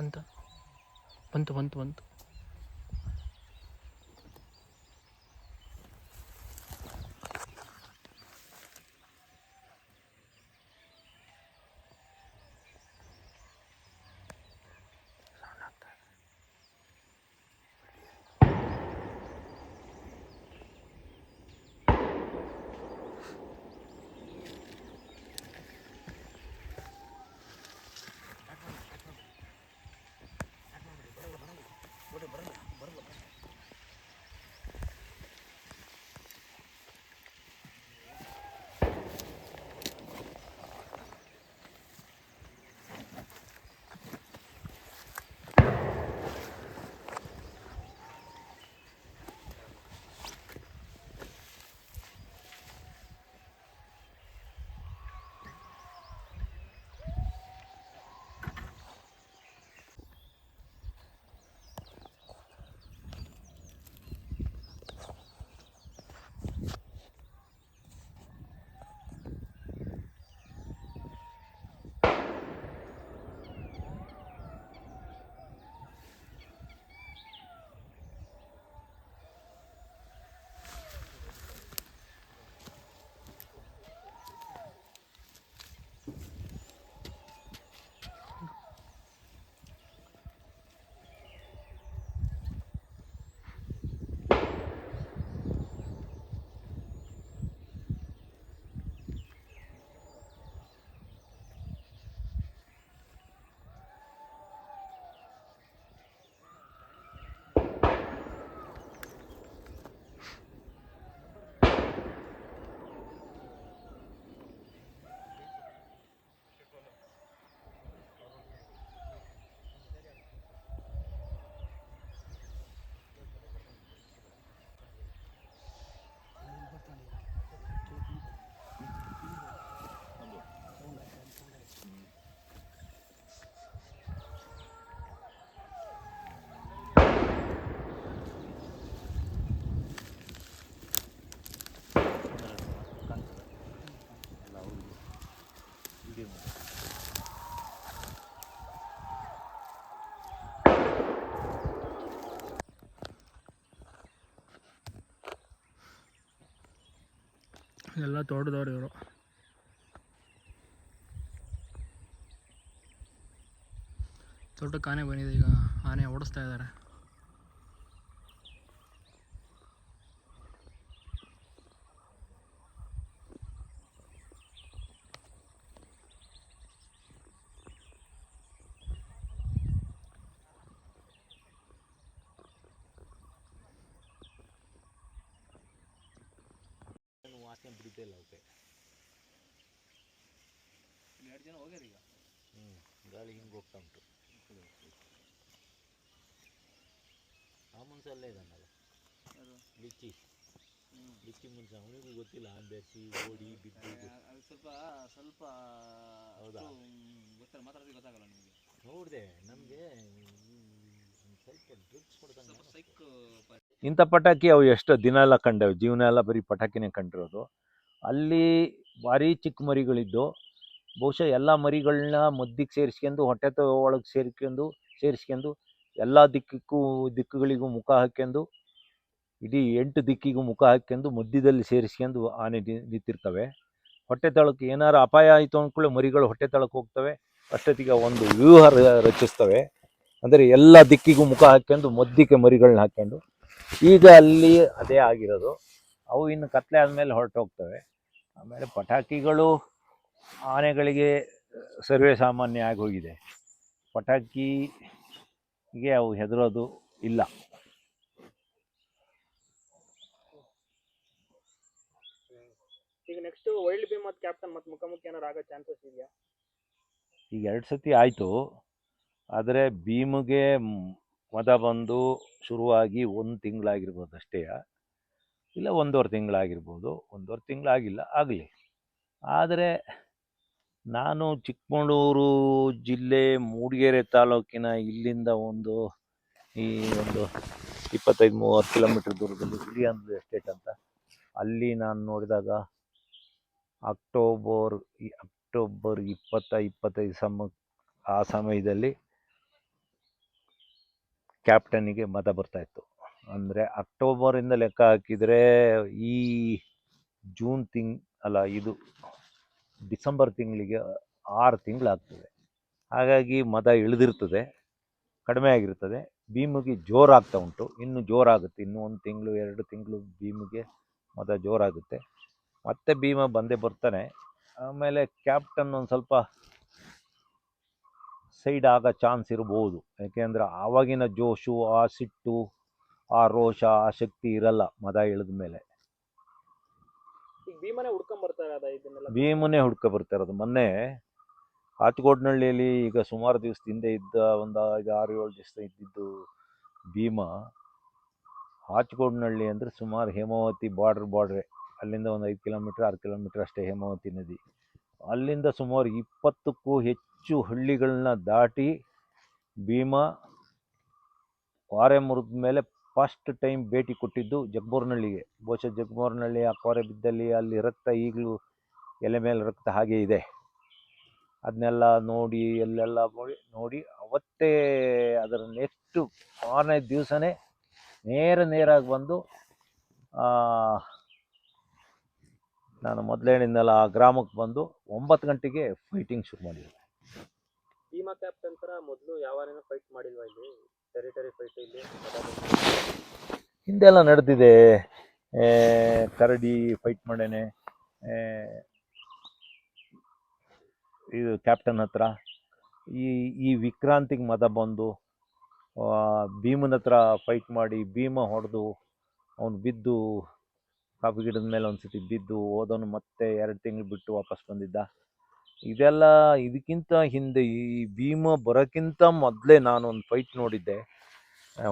ಬಂತ ಬಂತು ಬಂತು ಬಂತು ಎಲ್ಲ ತೋಟದವ್ರು ಇವರು. ತೋಟಕ್ಕೆ ಆನೆ ಬಂದಿದೆ ಈಗ ಆನೆ ಓಡಿಸ್ತಾ ಇದ್ದಾರೆ. ವಾಸನೆ ಬಿಡುತ್ತೆ ಇಲ್ಲ ಅವಕ್ಕೆ ಎರಡು ಜನ ಹೋಗ್ಯಾರ ಈಗ? ಹ್ಞೂ ಗಾಳಿ ಹಿಂಗೆ ಹೋಗ್ತಾ ಉಂಟು. ಆ ಮುನ್ಸ ಅಲ್ಲೇ ಇದ್ದಾನಲ್ಲ ಲಿಚ್ಚಿ ಲಿಚ್ಚಿ ಮುನ್ಸ ಅವನಿಗೂ ಗೊತ್ತಿಲ್ಲ ಆ ಬೆರ್ಸಿ ಓಡಿ ಬಿದ್ದು. ಅದು ಸ್ವಲ್ಪ ಸ್ವಲ್ಪ ಹೌದಾ? ಗೊತ್ತಲ್ಲ ಮಾತಾಡೋದು ಗೊತ್ತಾಗಲ್ಲ ನಿಮಗೆ. ನೋಡಿದೆ ನಮಗೆ ಸ್ವಲ್ಪ ಡ್ರಿಪ್ಸ್ ಕೊಡ್ದಂಗೆ ಸ್ವಲ್ಪ ಸೈಕ್ ಇಂಥ ಪಟಾಕಿ ಅವು ಎಷ್ಟು ದಿನ ಎಲ್ಲ ಕಂಡವು. ಜೀವನ ಎಲ್ಲ ಬರೀ ಪಟಾಕಿನೇ ಕಂಡಿರೋದು. ಅಲ್ಲಿ ಭಾರಿ ಚಿಕ್ಕ ಮರಿಗಳಿದ್ದು, ಬಹುಶಃ ಎಲ್ಲ ಮರಿಗಳನ್ನ ಮದ್ದಿಗೆ ಸೇರಿಸ್ಕೊಂಡು, ಹೊಟ್ಟೆ ಒಳಗೆ ಸೇರ್ಕೊಂಡು, ಸೇರಿಸ್ಕೊಂಡು, ಎಲ್ಲ ದಿಕ್ಕಕ್ಕೂ ದಿಕ್ಕುಗಳಿಗೂ ಮುಖ ಹಾಕ್ಕೊಂಡು, ಇಡೀ ಎಂಟು ದಿಕ್ಕಿಗೂ ಮುಖ ಹಾಕ್ಕೊಂಡು ಮಧ್ಯದಲ್ಲಿ ಸೇರಿಸ್ಕೊಂಡು ಆನೆ ನಿಂತಿರ್ತವೆ. ಹೊಟ್ಟೆ ತಳಕ್ಕೆ ಏನಾರು ಅಪಾಯ ಆಯಿತು ಅಂದ್ಕೊಳ್ಳೆ ಮರಿಗಳು ಹೊಟ್ಟೆ ತಳಕ್ಕೆ ಹೋಗ್ತವೆ. ಅಷ್ಟೊತ್ತಿಗೆ ಒಂದು ವ್ಯೂಹ ರಚಿಸ್ತವೆ. ಅಂದರೆ ಎಲ್ಲ ದಿಕ್ಕಿಗೂ ಮುಖ ಹಾಕ್ಕೊಂಡು ಮದ್ದಿಕೆ ಮರಿಗಳನ್ನ ಹಾಕ್ಕೊಂಡು ಈಗ ಅಲ್ಲಿ ಅದೇ ಆಗಿರೋದು. ಅವು ಇನ್ನು ಕತ್ಲೆ ಆದಮೇಲೆ ಹೊರಟೋಗ್ತವೆ. ಆಮೇಲೆ ಪಟಾಕಿಗಳು ಆನೆಗಳಿಗೆ ಸರ್ವೇ ಸಾಮಾನ್ಯ ಆಗಿ ಹೋಗಿದೆ. ಪಟಾಕಿಗೆ ಅವು ಹೆದರೋದು ಇಲ್ಲ. ಈಗ ನೆಕ್ಸ್ಟ್ ವೈಲ್ಡ್ ಬಿ ಮತ್ತು ಕ್ಯಾಪ್ಟನ್ ಮತ್ತು ಮುಖಾಮುಖಿ ಏನಾರು ಆಗೋ ಚಾನ್ಸಸ್ ಇದೆಯಾ? ಈಗ ಎರಡು ಸತಿ ಆಯಿತು. ಆದರೆ ಭೀಮಗೆ ಮದ ಬಂದು ಶುರುವಾಗಿ ಒಂದು ತಿಂಗಳಾಗಿರ್ಬೋದು ಅಷ್ಟೇ. ಇಲ್ಲ ಒಂದೂವರೆ ತಿಂಗಳಾಗಿರ್ಬೋದು, ಒಂದೂವರೆ ತಿಂಗಳಾಗಿಲ್ಲ, ಆಗಲಿ. ಆದರೆ ನಾನು ಚಿಕ್ಕಮಗಳೂರು ಜಿಲ್ಲೆ ಮೂಡಿಗೆರೆ ತಾಲೂಕಿನ ಇಲ್ಲಿಂದ ಒಂದು ಈ ಒಂದು ಇಪ್ಪತ್ತೈದು ಮೂವತ್ತು ಕಿಲೋಮೀಟ್ರ್ ದೂರದಲ್ಲಿ ಹುಲಿಯಂದು ಎಸ್ಟೇಟ್ ಅಂತ, ಅಲ್ಲಿ ನಾನು ನೋಡಿದಾಗ ಅಕ್ಟೋಬರ್ ಅಕ್ಟೋಬರ್ ಇಪ್ಪತ್ತ, ಇಪ್ಪತ್ತೈದು ಸಮ ಆ ಸಮಯದಲ್ಲಿ ಕ್ಯಾಪ್ಟನಿಗೆ ಮತ ಬರ್ತಾ ಇತ್ತು. ಅಂದರೆ ಅಕ್ಟೋಬರಿಂದ ಲೆಕ್ಕ ಹಾಕಿದರೆ ಈ ಜೂನ್ ತಿಂಗ್ ಅಲ್ಲ ಇದು ಡಿಸೆಂಬರ್ ತಿಂಗಳಿಗೆ ಆರು ತಿಂಗಳಾಗ್ತದೆ. ಹಾಗಾಗಿ ಮದ ಇಳಿದಿರ್ತದೆ, ಕಡಿಮೆ ಆಗಿರ್ತದೆ. ಭೀಮಿಗೆ ಜೋರಾಗ್ತಾ ಉಂಟು. ಇನ್ನೂ ಜೋರಾಗುತ್ತೆ ಇನ್ನೂ ಒಂದು ತಿಂಗಳು, ಎರಡು ತಿಂಗಳು ಭೀಮಿಗೆ ಮದ ಜೋರಾಗುತ್ತೆ. ಮತ್ತೆ ಭೀಮ ಬಂದೇ ಬರ್ತಾನೆ. ಆಮೇಲೆ ಕ್ಯಾಪ್ಟನ್ ಒಂದು ಸ್ವಲ್ಪ ಸೈಡ್ ಆಗೋ ಚಾನ್ಸ್ ಇರ್ಬೋದು. ಯಾಕೆಂದ್ರೆ ಆವಾಗಿನ ಜೋಶು ಆ ಸಿಟ್ಟು ಆ ರೋಷ ಆ ಶಕ್ತಿ ಇರಲ್ಲ ಮದ ಇಳಿದ ಮೇಲೆ. ಭೀಮನೆ ಹುಡ್ಕೊ ಬರ್ತಿರೋದು ಮೊನ್ನೆ ಆಚಗೋಡ್ನಹಳ್ಳಿಯಲ್ಲಿ ಈಗ ಸುಮಾರು ದಿವಸ ಹಿಂದೆ ಇದ್ದ ಒಂದು ಐದು ಆರು ಏಳು ದಿವಸ ಇದ್ದಿದ್ದು ಭೀಮ ಆಚಗೋಡ್ನಹಳ್ಳಿ ಅಂದರೆ ಸುಮಾರು ಹೇಮಾವತಿ ಬಾರ್ಡ್ರ್ ಬಾರ್ಡ್ರೆ ಅಲ್ಲಿಂದ ಒಂದು ಐದು ಕಿಲೋಮೀಟ್ರ್ ಆರು ಕಿಲೋಮೀಟ್ರ್ ಅಷ್ಟೇ ಹೇಮಾವತಿ ನದಿ. ಅಲ್ಲಿಂದ ಸುಮಾರು ಇಪ್ಪತ್ತಕ್ಕೂ ಹೆಚ್ಚು ಹಳ್ಳಿಗಳನ್ನ ದಾಟಿ ಭೀಮ ಕ್ವಾರೆ ಮುರಿದ ಮೇಲೆ ಫಸ್ಟ್ ಟೈಮ್ ಭೇಟಿ ಕೊಟ್ಟಿದ್ದು ಜಗ್ಬೋರ್ನಹಳ್ಳಿಗೆ ಬಹುಶಃ ಜಗ್ಬೋರ್ನಹಳ್ಳಿ ಆ ಕ್ವಾರೆ ಬಿದ್ದಲ್ಲಿ ಅಲ್ಲಿ ರಕ್ತ ಈಗಲೂ ಎಲೆ ಮೇಲೆ ರಕ್ತ ಹಾಗೆ ಇದೆ. ಅದನ್ನೆಲ್ಲ ನೋಡಿ, ಎಲ್ಲೆಲ್ಲ ನೋಡಿ ಅವತ್ತೇ ಅದರ ನೆಕ್ಸ್ಟು ಮಾರನೇ ದಿವಸನೇ ನೇರ ನೇರಾಗಿ ಬಂದು ನಾನು ಮೊದಲೇ ಹೇಳಿದ್ನಲ್ಲ ಆ ಗ್ರಾಮಕ್ಕೆ ಬಂದು ಒಂಬತ್ತು ಗಂಟೆಗೆ ಫೈಟಿಂಗ್ ಶುರು ಮಾಡಿದ್ದೆ. ಭೀಮಾ ಕ್ಯಾಪ್ಟನ್ ಥರ ಮೊದಲು ಯಾವಾರೇನೋ ಫೈಟ್ ಮಾಡಿಲ್ವಾ ಇಲ್ಲಿ? ಟೆರಿಟರಿ ಫೈಟ್ ಇಲ್ಲಿ? ಹಿಂದೆಲ್ಲ ನಡೆದಿದೆ. ಕರಡಿ ಫೈಟ್ ಮಾಡೇನೆ. ಇದು ಕ್ಯಾಪ್ಟನ್ ಹತ್ರ. ಈ ಈ ವಿಕ್ರಾಂತಿಗೆ ಮದ ಬಂದು ಭೀಮನ ಹತ್ರ ಫೈಟ್ ಮಾಡಿ ಭೀಮ ಹೊಡೆದು ಅವನು ಬಿದ್ದು ಕಾಫಿ ಗಿಡದ ಮೇಲೆ ಒಂದು ಸತಿ ಬಿದ್ದು ಹೋದವನು ಮತ್ತೆ ಎರಡು ತಿಂಗಳು ಬಿಟ್ಟು ವಾಪಸ್ ಬಂದಿದ್ದ. ಇದೆಲ್ಲ ಇದಕ್ಕಿಂತ ಹಿಂದೆ ಈ ಭೀಮ ಬರೋಕ್ಕಿಂತ ಮೊದಲೇ ನಾನು ಒಂದು ಫೈಟ್ ನೋಡಿದ್ದೆ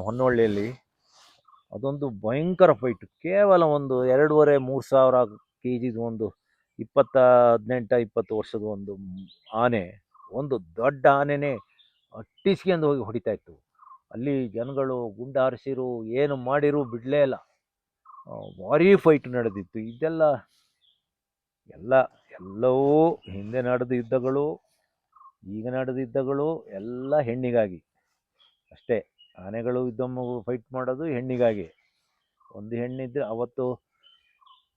ಹೊನ್ನೊಳ್ಳಿಯಲ್ಲಿ. ಅದೊಂದು ಭಯಂಕರ ಫೈಟ್ ಕೇವಲ ಒಂದು ಎರಡೂವರೆ, ಮೂರು ಸಾವಿರ ಕೆ ಜಿದು ಒಂದು ಇಪ್ಪತ್ತ ಹದಿನೆಂಟ, ಇಪ್ಪತ್ತು ವರ್ಷದ ಒಂದು ಆನೆ, ಒಂದು ದೊಡ್ಡ ಆನೆನೇ ಅಟ್ಟಿಸ್ಕೊಂಡು ಹೋಗಿ ಹೊಡಿತಾ ಇತ್ತು. ಅಲ್ಲಿ ಜನಗಳು ಗುಂಡ ಹಾರಿಸಿರು ಏನು ಮಾಡಿರು ಬಿಡಲೇ ಇಲ್ಲ. ಭಾರೀ ಫೈಟ್ ನಡೆದಿತ್ತು. ಇದೆಲ್ಲ ಎಲ್ಲ, ಎಲ್ಲವೂ ಹಿಂದೆ ನಡೆದ ಯುದ್ಧಗಳು, ಈಗ ನಡೆದ ಯುದ್ಧಗಳು, ಎಲ್ಲ ಹೆಣ್ಣಿಗಾಗಿ. ಅಷ್ಟೇ, ಆನೆಗಳು ಯುದ್ಧ ಫೈಟ್ ಮಾಡೋದು ಹೆಣ್ಣಿಗಾಗಿ. ಒಂದು ಹೆಣ್ಣಿದ್ರೆ ಅವತ್ತು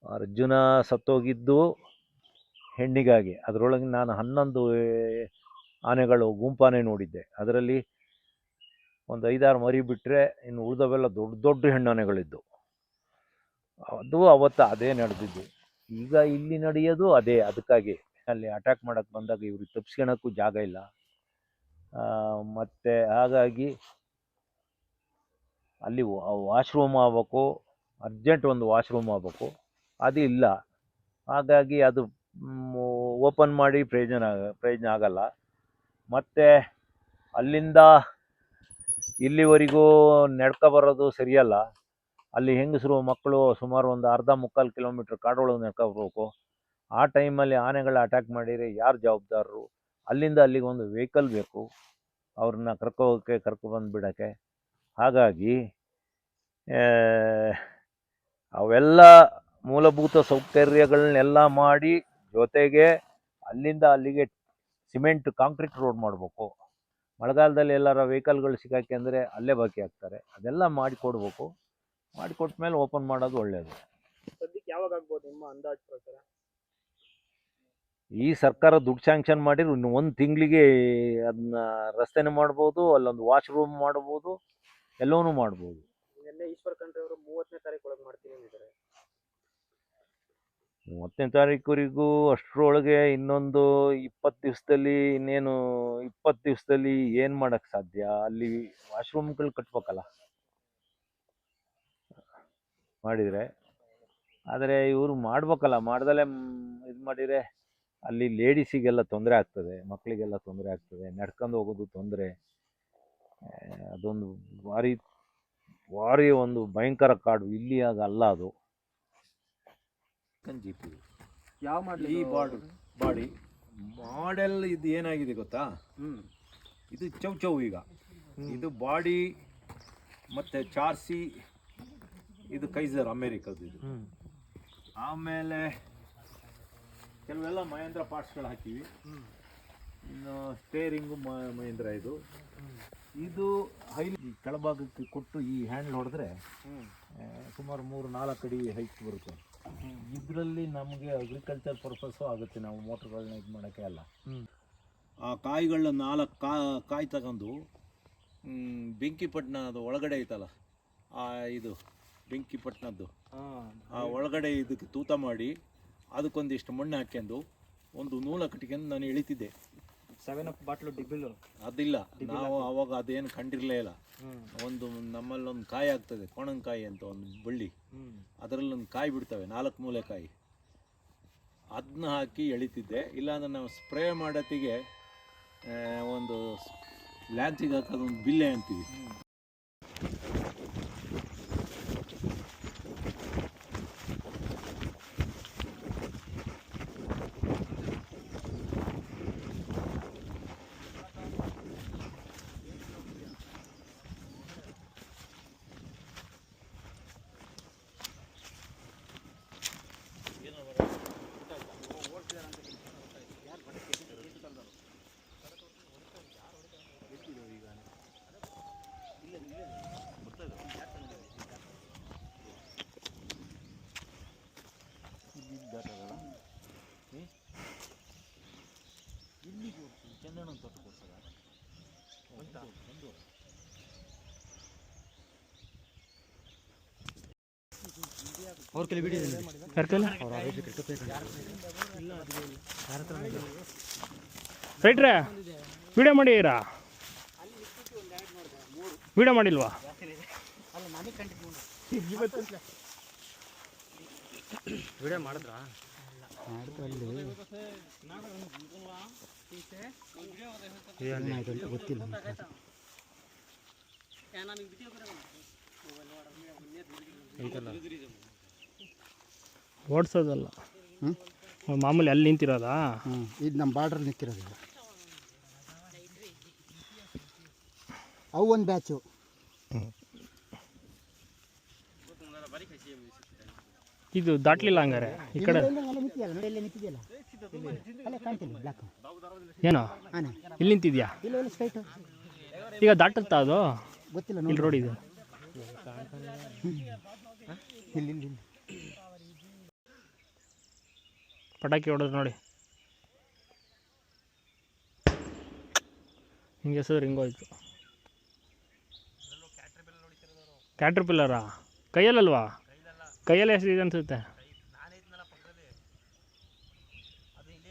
ಅರ್ಜುನ ಸತ್ತೋಗಿದ್ದು ಹೆಣ್ಣಿಗಾಗಿ. ಅದರೊಳಗೆ ನಾನು ಹನ್ನೊಂದು ಆನೆಗಳು ಗುಂಪಾನೆ ನೋಡಿದ್ದೆ. ಅದರಲ್ಲಿ ಒಂದು ಐದಾರು ಮರಿ ಬಿಟ್ಟರೆ ಇನ್ನು ಉಳಿದವೆಲ್ಲ ದೊಡ್ಡ ದೊಡ್ಡ ಹೆಣ್ಣಾನೆಗಳಿದ್ದು. ಅದು ಅವತ್ತು ಅದೇ ನಡೆದಿದ್ದು. ಈಗ ಇಲ್ಲಿ ನಡೆಯೋದು ಅದೇ, ಅದಕ್ಕಾಗಿ. ಅಲ್ಲಿ ಅಟ್ಯಾಕ್ ಮಾಡೋಕ್ಕೆ ಬಂದಾಗ ಇವ್ರಿಗೆ ತಪ್ಸ್ಕೊಳಕ್ಕೂ ಜಾಗ ಇಲ್ಲ. ಮತ್ತು ಹಾಗಾಗಿ ಅಲ್ಲಿ ವಾಶ್ರೂಮ್ ಆಗ್ಬೇಕು, ಅರ್ಜೆಂಟ್ ಒಂದು ವಾಶ್ರೂಮ್ ಆಗ್ಬೇಕು. ಅದು ಇಲ್ಲ. ಹಾಗಾಗಿ ಅದು ಓಪನ್ ಮಾಡಿ ಪ್ರಯೋಜನ ಪ್ರಯೋಜನ ಆಗಲ್ಲ. ಮತ್ತು ಅಲ್ಲಿಂದ ಇಲ್ಲಿವರೆಗೂ ನಡ್ಕೊ ಬರೋದು ಸರಿಯಲ್ಲ. ಅಲ್ಲಿ ಹೆಂಗಸರು ಮಕ್ಕಳು ಸುಮಾರು ಒಂದು ಅರ್ಧ ಮುಕ್ಕಾಲು ಕಿಲೋಮೀಟ್ರ್ ಕಾಡೊಳಗೆ ನಡ್ಕೊ ಬರ್ಬೇಕು ಆ ಟೈಮಲ್ಲಿ ಆನೆಗಳ ಅಟ್ಯಾಕ್ ಮಾಡಿದರೆ ಯಾರು ಜವಾಬ್ದಾರರು? ಅಲ್ಲಿಂದ ಅಲ್ಲಿಗೆ ಒಂದು ವೆಹಿಕಲ್ ಬೇಕು. ಅವ್ರನ್ನ ಕರ್ಕೊ ಹೋಗೋಕ್ಕೆ ಕರ್ಕೊ ಬಂದು ಬಿಡೋಕ್ಕೆ ಹಾಗಾಗಿ ಅವೆಲ್ಲ ಮೂಲಭೂತ ಸೌಕರ್ಯಗಳನ್ನೆಲ್ಲ ಮಾಡಿ ಜೊತೆಗೆ ಅಲ್ಲಿಂದ ಅಲ್ಲಿಗೆ ಸಿಮೆಂಟ್, ಕಾಂಕ್ರೀಟ್ ರೋಡ್ ಮಾಡಬೇಕು. ಮಳೆಗಾಲದಲ್ಲಿ ಎಲ್ಲರ ವೆಹಿಕಲ್ಗಳು ಸಿಗೋಕ್ಕೆ ಅಂದರೆ ಅಲ್ಲೇ ಬಾಕಿ ಆಗ್ತಾರೆ. ಅದೆಲ್ಲ ಮಾಡಿಕೊಡ್ಬೇಕು ಮಾಡಿಕೊಟ್ಟ ಮೇಲೆ ಓಪನ್ ಮಾಡೋದು ಒಳ್ಳೆಯದು ಸದ್ಯಕ್ಕೆ ಯಾವಾಗ ಆಗ್ಬೋದು ನಿಮ್ಮ ಅಂದಾಜು ಪ್ರಕಾರ? ಈ ಸರ್ಕಾರ ದುಡ್ಡು ಸ್ಯಾಂಕ್ಷನ್ ಮಾಡಿದ್ರು ಇನ್ನು ಒಂದು ತಿಂಗಳಿಗೆ ಅದನ್ನ ರಸ್ತೆನೂ ಮಾಡ್ಬೋದು ಅಲ್ಲೊಂದು ವಾಶ್ರೂಮ್ ಮಾಡ್ಬೋದು ಎಲ್ಲವೂ ಮಾಡ್ಬೋದು. ನಿನ್ನೆ ಈಶ್ವರ್ ಖಂಡ್ರೆ ಅವರು ಮೂವತ್ತನೇ ತಾರೀಕು ಒಳಗೆ ಮಾಡ್ತೀನಿ ಅಂದಿದ್ದಾರೆ. ಮೂವತ್ತನೇ ತಾರೀಕುವರೆಗೂ ಅಷ್ಟರೊಳಗೆ ಇನ್ನೊಂದು ಇಪ್ಪತ್ತು ದಿವಸದಲ್ಲಿ ಇನ್ನೇನು ಇಪ್ಪತ್ತು ದಿವಸದಲ್ಲಿ ಏನು ಮಾಡೋಕ್ಕೆ ಸಾಧ್ಯ? ಅಲ್ಲಿ ವಾಶ್ರೂಮ್ಗಳು ಕಟ್ಬೇಕಲ್ಲ. ಮಾಡಿದರೆ. ಆದರೆ ಇವರು ಮಾಡ್ಬೇಕಲ್ಲ ಮಾಡ್ದಲೇ ಇದು ಮಾಡಿದರೆ ಅಲ್ಲಿ ಲೇಡೀಸಿಗೆಲ್ಲ ತೊಂದರೆ ಆಗ್ತದೆ ಮಕ್ಕಳಿಗೆಲ್ಲ ತೊಂದರೆ ಆಗ್ತದೆ ನಡ್ಕೊಂಡು ಹೋಗೋದು ತೊಂದರೆ. ಅದೊಂದು ಭಾರಿ ಭಾರಿ ಒಂದು ಭಯಂಕರ ಕಾಡು ಇಲ್ಲಿ ಆಗಲ್ಲ ಅದು. ಯಾವ ಮಾಡಲಿ ಈ ಬಾರ್ಡ್ ಬಾಡಿ ಮಾಡೆಲ್ ಇದು ಏನಾಗಿದೆ ಗೊತ್ತಾ? ಇದು ಚೌ ಚೌ ಈಗ. ಇದು ಬಾಡಿ ಮತ್ತೆ ಚಾರ್ಸಿ ಇದು ಕೈಸರ್ ಅಮೇರಿಕದ್ದು ಇದು. ಆಮೇಲೆ ಕೆಲವೆಲ್ಲ ಮಹೇಂದ್ರ ಪಾರ್ಟ್ಸ್ಗಳು ಹಾಕಿವಿ. ಇನ್ನು ಸ್ಟೇರಿಂಗು ಮಹೇಂದ್ರ ಇದು. ಇದು ಹೈಲಿ ಕೆಳಭಾಗಕ್ಕೆ ಕೊಟ್ಟು ಈ ಹ್ಯಾಂಡ್ಲ್ ಹೊಡೆದ್ರೆ ಸುಮಾರು ಮೂರು ನಾಲ್ಕು ಅಡಿ ಹೈಟ್ ಬರುತ್ತೆ. ಇದರಲ್ಲಿ ನಮಗೆ ಅಗ್ರಿಕಲ್ಚರ್ ಪರ್ಪಸ್ಸು ಆಗುತ್ತೆ. ನಾವು ಮೋಟ್ರ್ಗಳನ್ನ ಇದು ಮಾಡೋಕ್ಕೆ ಅಲ್ಲ. ಆ ಕಾಯಿಗಳನ್ನ ನಾಲ್ಕು ಕಾ ಕಾಯಿ ತಗೊಂಡು ಬೆಂಕಿಪಟ್ಟಣ ಅದು ಒಳಗಡೆ ಐತಲ್ಲ ಆ ಇದು ಬೆಂಕಿಪಟ್ಟಣದ್ದು ಆ ಒಳಗಡೆ ಇದಕ್ಕೆ ತೂತ ಮಾಡಿ ಅದಕ್ಕೊಂದಿಷ್ಟು ಮಣ್ಣು ಹಾಕ್ಯಂಡು ಒಂದು ನೂಲ ಕಟ್ಕೊಂಡು ನಾನು ಇಳಿತಿದ್ದೆ ಸೆವೆನ್ ಅಪ್ ಬಾಟ್ಲು ಡಿಬಿಲ್ ಅದಿಲ್ಲ. ನಾವು ಅವಾಗ ಅದೇನು ಕಂಡಿರಲೇ ಇಲ್ಲ. ಒಂದು ನಮ್ಮಲ್ಲಿ ಒಂದು ಕಾಯಿ ಆಗ್ತದೆ ಕೋಣಂಕಾಯಿ ಅಂತ ಒಂದು ಬಳ್ಳಿ. ಅದರಲ್ಲಿ ಒಂದು ಕಾಯಿ ಬಿಡ್ತವೆ ನಾಲ್ಕು ಮೂಲೆ ಕಾಯಿ. ಅದನ್ನ ಹಾಕಿ ಎಳಿತಿದ್ದೆ. ಇಲ್ಲಾಂದ್ರೆ ನಾವು ಸ್ಪ್ರೇ ಮಾಡೋತ್ತಿಗೆ ಒಂದು ಲ್ಯಾಂಚಿಗೆ ಹಾಕೋದು ಒಂದು ಬಿಲ್ಲೆ ಅಂತೀವಿ. ಅವ್ರ ಕೈಲಿ ಬಿಡಿ ರೈಟ್ರೆ ವಿಡಿಯೋ ಮಾಡಿರಾ ವಿಡಿಯೋ ಮಾಡಿಲ್ವಾ? ವಿಡಿಯೋ ಮಾಡಿದ್ರಾ? ಗೊತ್ತಿಲ್ಲ ಓಡಿಸೋದಲ್ಲ. ಹ್ಞೂ ಮಾಮೂಲಿ ಅಲ್ಲಿ ನಿಂತಿರೋದಾ? ಹ್ಞೂ ಇದು ನಮ್ಮ ಬಾರ್ಡ್ರಲ್ಲಿ ನಿಂತಿರೋದಿಲ್ಲ. ಅವು ಒಂದು ಬ್ಯಾಚು ಇದು ದಾಟ್ಲಿಲ್ಲ ಹಂಗಾರೆ ಈ ಕಡೆ. ಇಲ್ಲೇ ಏನೋ? ಇಲ್ಲಿ ನಿಂತಿದ್ಯಾ? ಇಲ್ಲ ಇಲ್ಲ ಈಗ ದಾಟುತ್ತಾ ಅದು? ಗೊತ್ತಿಲ್ಲ ಇಲ್ಲಿ ನೋಡಿ. ರೋಡ್ ಇದೆ ಇಲ್ಲಿ ಇಲ್ಲಿ ಇಲ್ಲಿ ಪಟಾಕಿ ಹೊಡೆದ್ರು ನೋಡಿ. ಹಿಂಗೆ ಹೆಸರು ಹಿಂಗೋಯ್ತು ಕ್ಯಾಟ್ರಿ ಪಿಲ್ಲರಾ ಕೈಯಲ್ಲಲ್ವಾ? ಕೈಯಲ್ಲೇ ಎಷ್ಟಿದೆ ಅನ್ಸುತ್ತೆ.